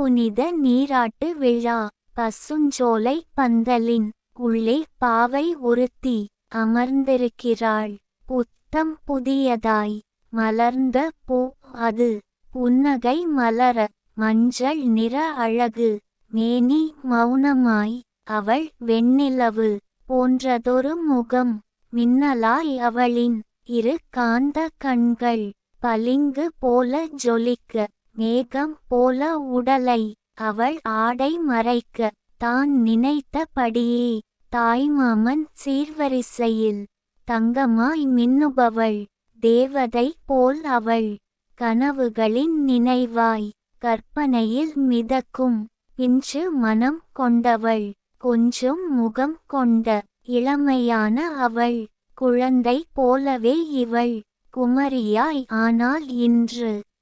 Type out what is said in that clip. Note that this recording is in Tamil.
புனித நீராட்டு விழா. பசுஞ்சோலை பந்தலின் உள்ளே பாவை ஒருத்தி அமர்ந்திருக்கிறாள். புத்தம் புதியதாய் மலர்ந்த பூ அது. புன்னகை மலர மஞ்சள் நிற அழகு. மேனி மௌனமாய் அவள் வெண்ணிலவு போன்றதொரு முகம். மின்னலாய் அவளின் இரு காந்த கண்கள் பளிங்கு போல ஜொலிக்க. மேகம் போல உடலை அவள் ஆடை மறைக்க தான் நினைத்தபடியே தாய்மாமன் சீர்வரிசையில் தங்கமாய் மின்னுபவள். தேவதை போல் அவள் கனவுகளின் நினைவாய் கற்பனையில் மிதக்கும் இன்று மனம் கொண்டவள். கொஞ்சம் முகம் கொண்ட இளமையான அவள் குழந்தை போலவே இவள். குமரியாய் ஆனால் இன்று